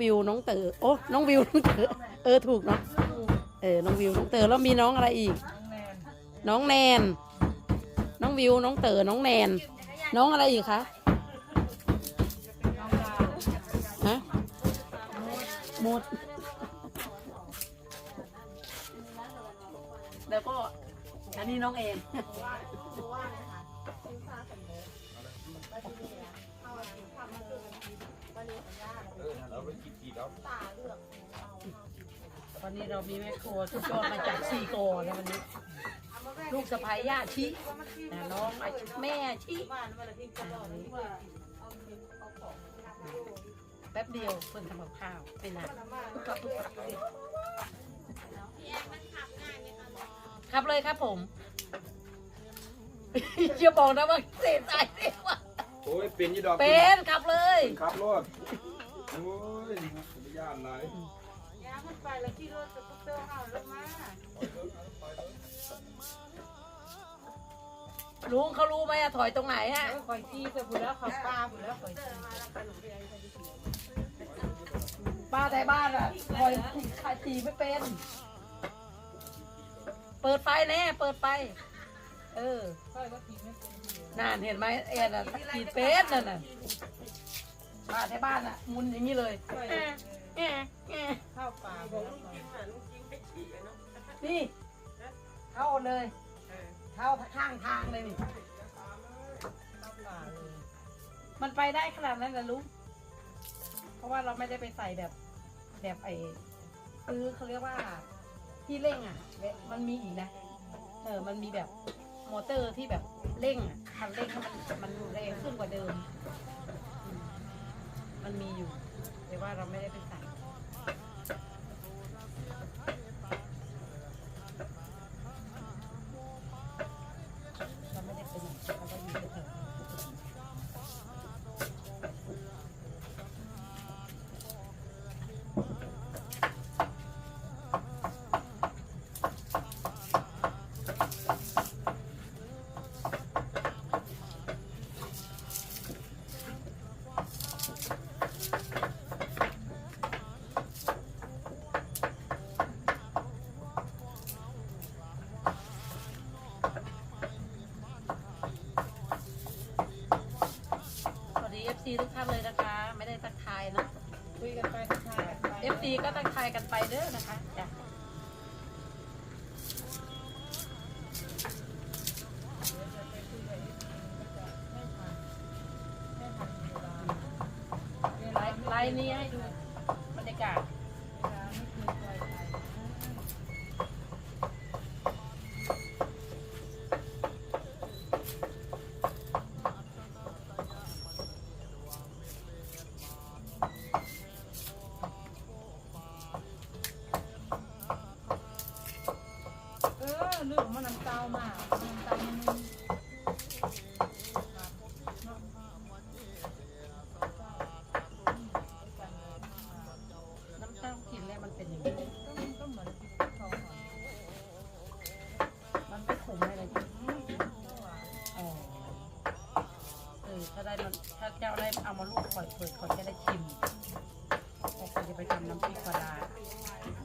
วิวน้องเต๋อโอ้น้องวิวน้องเต๋อเออถูกเนาะเออน้องวิวน้องเต๋อแล้วมีน้องอะไรอีก น้องแนน น้องวิวน้องเต๋อน้องแนน น้องอะไรอีกคะฮะหมดแล้วก็อันนี้น้องเอง วันนี้เรามีแม่ครัวสุดยอดมาจากซีโกนะวันนี้ ลูกสะพ้ายย่าชินะน้องอาชิแม่ชิแป๊บเดียวเพิ่นทำกับข้าวไม่นานครับเลยครับผมอย่าบอกนะว่าเสียใจเลยว่าโอ้ยเป็นยี่ดอกเป็นครับเลยครับรถ โอ้ยไม่ยากไรยามันไปแล้วที่รถจะก็เติมเอาลงมาลุงเขารู้ไหมอะถอยตรงไหนฮะ คอยตีจะบุแล้วเขาป้าบุแล้วคอยตีป้าไทยบ้านอะถอยขายตีไม่เป็น เปิดไฟแน่ เปิดไฟ เออคอยก็ตีไม่เป็นนั่นเห็นไหมเอ็นอะขีดเป็นนั่นน่ะ ป้าที่บ้านอะมุนอย่างนี้เลยแอะแอะแอะข้าวปลาบอกลูกกินนี่เข้าเลยเข้าข้างทางเลยนี่ข้าวปลาเลยมันไปได้ขนาดนั้นเหรอลุงเพราะว่าเราไม่ได้ไปใส่แบบ แบบไอ้ซื้อเขาเรียกว่าที่เร่งอะมันมีอีกนะเออมันมีแบบมอเตอร์ที่แบบเร่งอะคันเร่งให้มันมันแรงขึ้นกว่าเดิม มันมีอยู่ แต่ว่าเราไม่ได้ไปใส่ FC ทุกท่านเลยนะคะ ไม่ได้ทักทายนะคุยกันไปทักทายกันไป FC ก็ทักทายกันไปเด้อนะคะ เปิดเขาจะได้ชิมเขาจะไปทำน้ำพริกปลา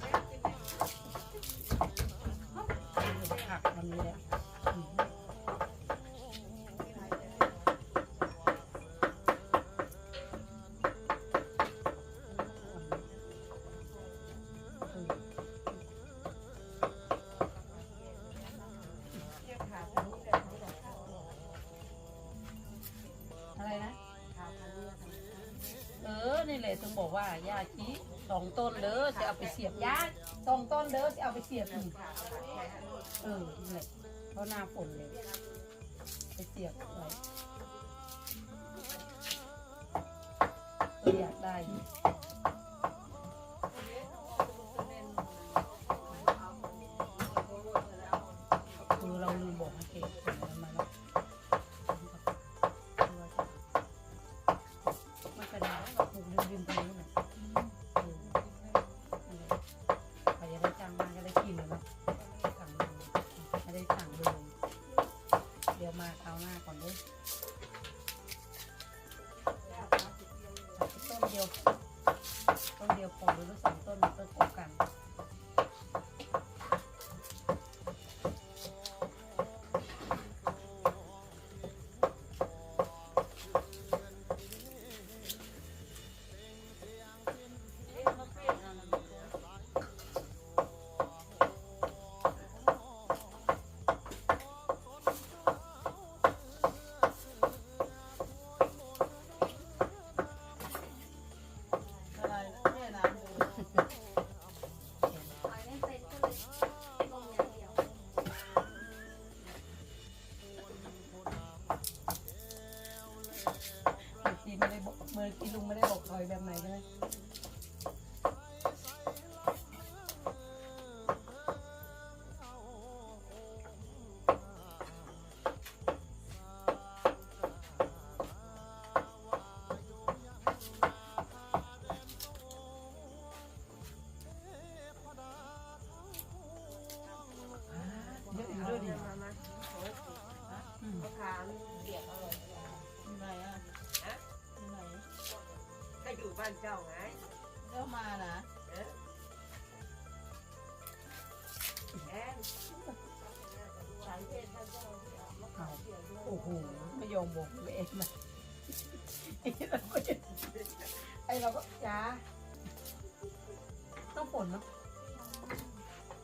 งบอกว่ายาชีสองต้นเด้อจะเอาไปเสียบยาสองต้นเด้อจะเอาไปเสียบอีกเออนี่แหละเพราะหน้าฝนเลย ไปเสียบไว้อยากได้ อกถอยแบบไหนใช่ไหานเจ้าไงเจ้ามานะเออแอนสายเพศท่านเจ้าที่เอามะขามเปียกด้วยโอ้โหไม่ยอมบอกเลยเองนะไอ้เราก็จะไอ้เราก็จ้าต้องฝนเนาะ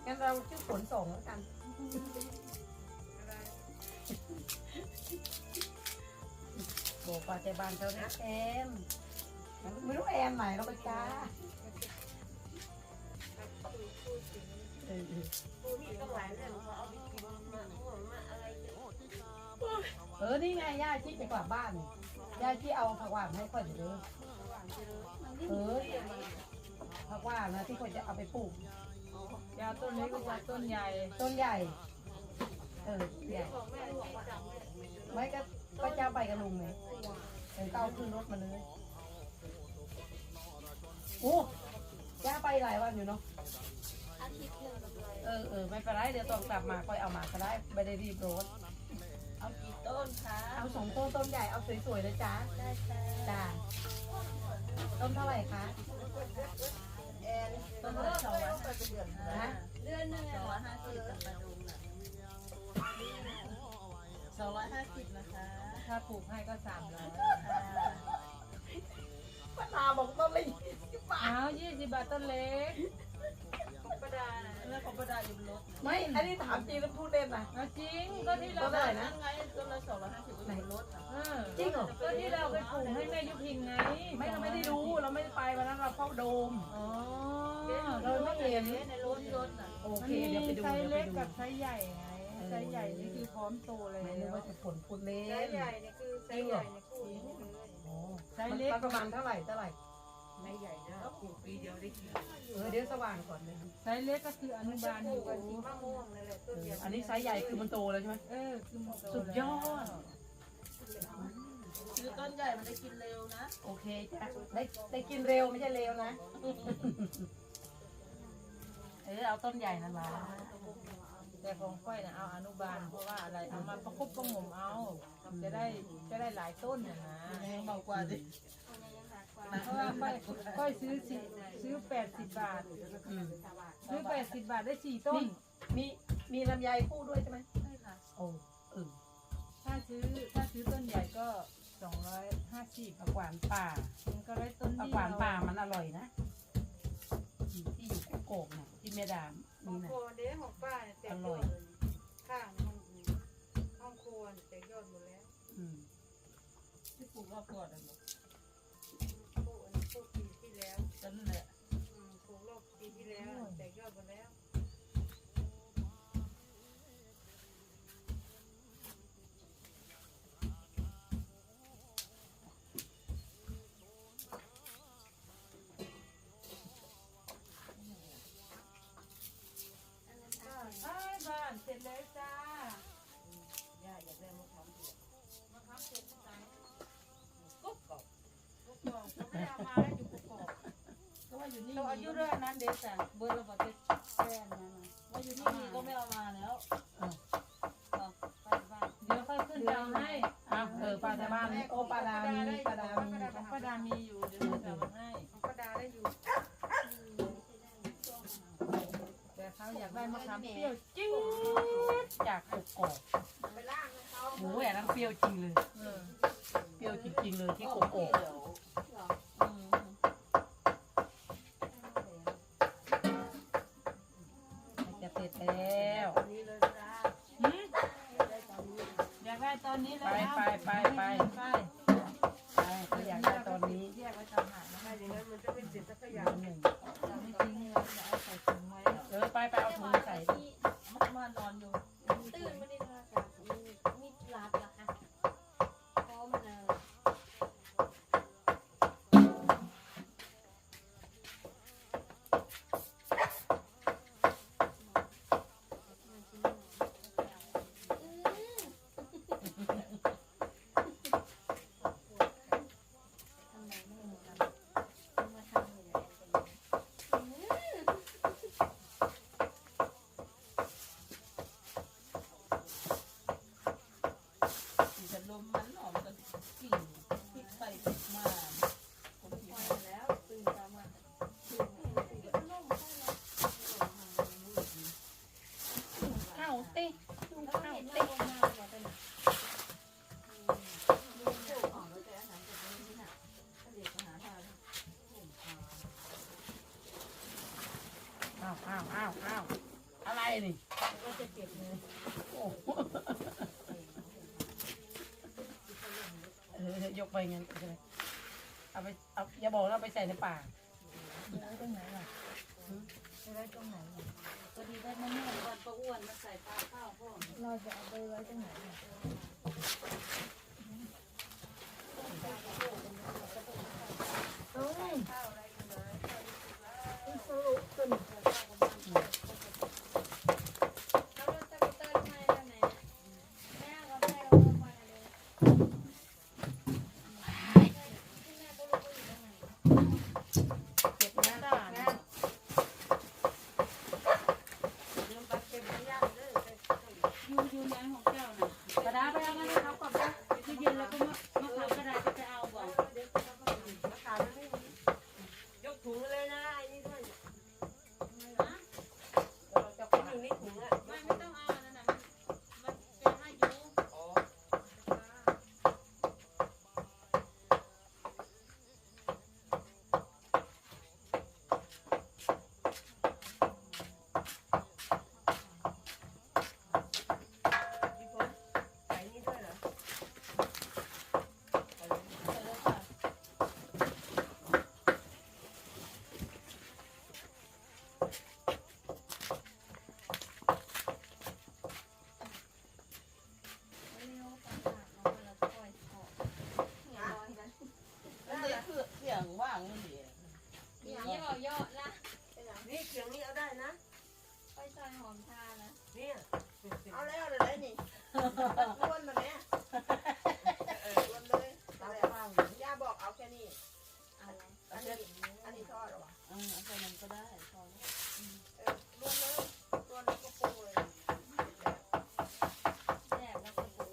งั้นเราชื่อฝนสองแล้วกันบอกว่าแต่บ้านเขาเนี่ยแอม ไม่รู้แอมไหนเราไปจ้าเออกูมีต้องหลายเรื่ออาไปกินมะม่วงมะอะไรเนี่ยเออนี่ไงย่าที่ไปกลับบ้านย่าที่เอาผักหวานให้ค่อยเดี๋ยวเออผักหวานนะที่คนจะเอาไปปลูกยาต้นเล็กกับยาต้นใหญ่ ต้นใหญ่ เออใหญ่ไม่ก็ก็จะเอาไปกับลุงไงเออก็เอาขึ้นรถมาเลย โอ้ย่าไปหลายวันอยู่เนาะ อาทิตย์หนึ่งเลยเออเออไม่เป็นไรเดี๋ยวตอนกลับมาค่อยเอามาก็ได้ไม่ได้รีบรถเอากี่ต้นคะเอาสองต้นต้นใหญ่เอาสวยๆเลยจ้าได้จ้าจ้าต้นเท่าไหร่คะแอนต้นละสองร้อยห้าสิบนะเดือนหนึงสองร้อยอะห้าสิบกับปลาดุงน่ะสองร้อยห้าสิบนะคะ ถ้าปลูกให้ก็สามร้อย สิบบาทอ้าวยี่สิบบาทต้นเล็กของประดานะเรื่องของประดาอยู่บนรถไม่ อันนี้ถามจริงแล้วพูดเล่นนะ เอาจริงก็ที่เราต้นอะไรนะ ไงต้นละสองร้อยห้าสิบในรถอะจริงเหรอ ก็ที่เราไปปลูกให้แม่ยุพินไงไม่เราไม่ได้รู้เราไม่ได้ไปวันนั้นเราเฝ้าโดม อ๋อเราไม่เห็นในรถรถอะโอมันเคมีเดี๋ยวไปดูไซส์เดี๋ยวไปเล็กดูกับไซส์ใหญ่ไงไซส์ใหญ่นี่คือพร้อมโตเลยไม่รู้ว่าจะฝนพูดเล่นไซส์ใหญ่เนี่ยคือไซส์ใหญ่เนี่ยคู่นี้เลย โอ้ไซส์เล็กมันประมาณเท่าไหร่เท่าไหร่ ไม่ใหญ่นะปลูกปีเดียวได้กินเออเดี๋ยวสว่างก่อนเลยไซส์เล็กก็คืออนุจะบาลปอลูยู่กกันที่มะม่วงเลยแหละเอต้นอเดียวอันนี้ไซส์ใหญ่คือมันโตแล้วใช่ไหมเออคือมันโตสุดยอดคือต้นใหญ่มันได้กินเร็วนะ โอเคจ้ะได้ได้กินเร็วไม่ใช่เร็วนะ เออเอาต้นใหญ่นั่นละแต่ของค่อยนะเอาอนุบาลเพราะว่าอะไรเอามาประคบประหงมเอาจะได้จะได้หลายต้นน่ะนะยังเบากว่าดิ เพราะว่าค่อยค่อยซื้อสิซื้อแปดสิบบาท อืมซื้อแปดสิบบาทได้สี่ต้น มีมีลำไยคู่ด้วยใช่ไหมใช่ค่ะ โอ้เออถ้าซื้อถ้าซื้อต้นใหญ่ก็สองร้อยห้าสิบผักหวานป่ามันก็ได้ต้นผักเดียวหวานป่ามันอร่อยนะที่อยู่กุโกกเนี่ยที่เมดามห้องนี่นะ ครัวเด้ของป้าเนี่ยแตกยอดเลยข้างห้องห้องครัวเนี่ยแตกยอดหมดแล้ว อืมที่ปลูกรอบก่อนเลยปลูกอั นนี้ปลูกปีที่แล้วต้นนั่นแหละ อืมปลูกรอบปีที่แล้ว แตกยอดหมดแล้ว อายุเรื่องนั้นเด็กแต่เบอร์เราบอกจะแฟนนะว่าอยู่ที่นี่ก็ไม่เอามาแล้วบอกไปบ้านเดี๋ยวค่อยขึ้นไปเให้อ้าเออปลาตะบ้านโอ้ปลาดามีปลาดามีปลาดามีอยู่เดี๋ยวจะเอามาให้ปลาดาได้อยู่แต่เขาอยากได้มะขามเปรี้ยวจี๊ดจากกกอกไปล่าอยอันนั้นเปรี้ยวจริงเลยเปรี้ยวจริงๆเลยที่กกอก 那里可 ไปงั้นเอาไปเอาอย่าบอกเราไปใส่ในปากไว้ตรงไหนล่ะไว้ตรงไหนพอดีได้มะม่วงวันประอ้วนมาใส่ปลาข้าวพ่อเราจะเอาไปไว้ตรงไหนล่ะ็ได้พอแล้วรวมแล้ววมแก็ปรเลยแยกแล้วก็ปรุง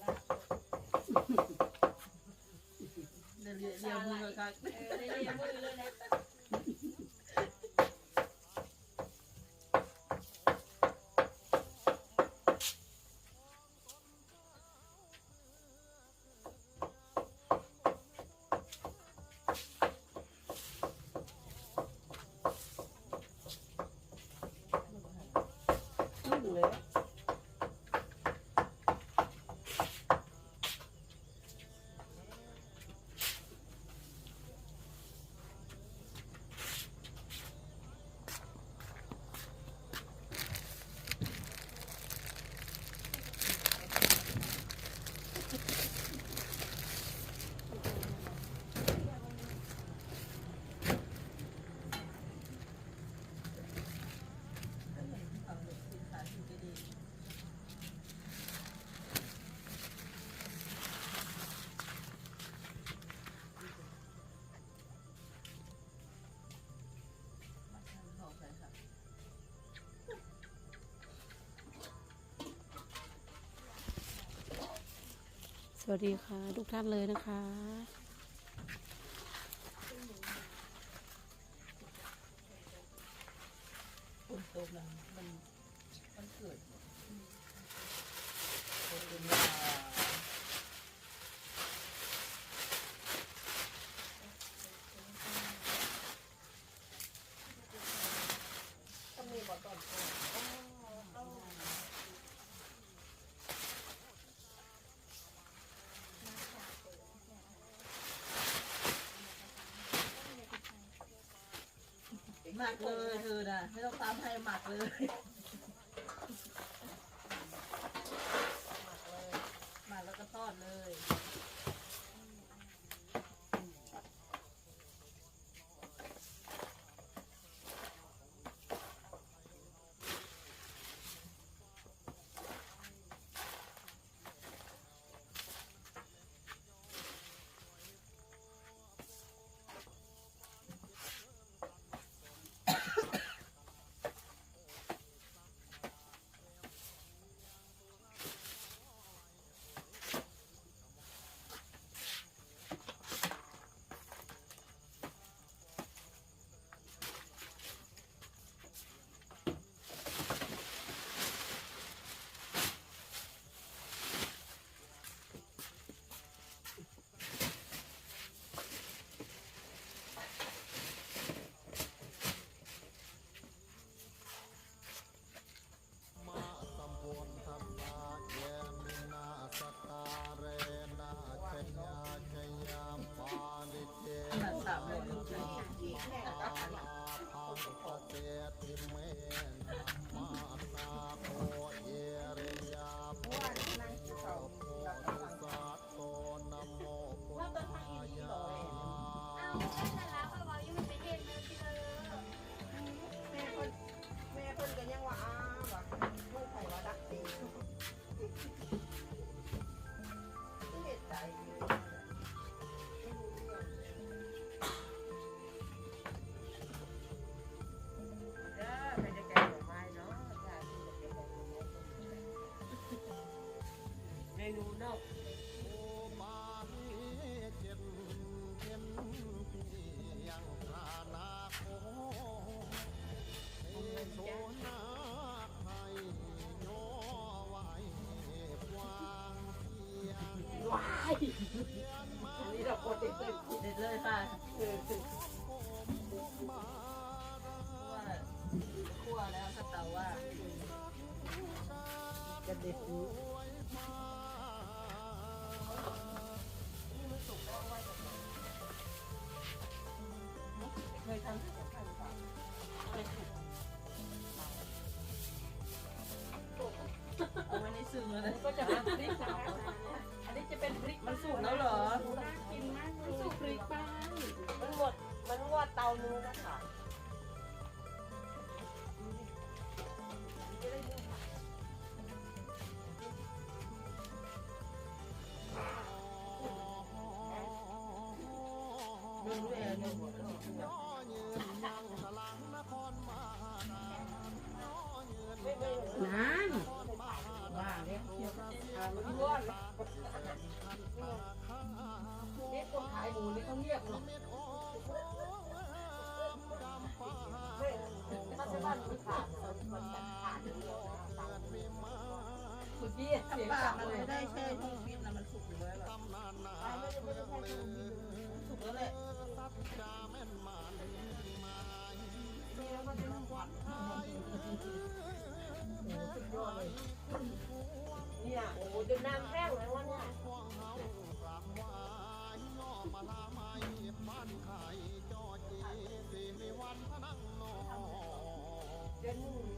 เดี๋ยวเรียวมือกัน เอ สวัสดีค่ะ ทุกท่านเลยนะคะ มันเกิด มักเลยเธอน่ม่ต้องตามใครหมักเลย คุณพี่เสีปากมันไม่ได้แช่ที่ฟิตนะมันสุกด้วหแหละนี่ยโอ้โหจนน้ำแห้งเลย Ganun.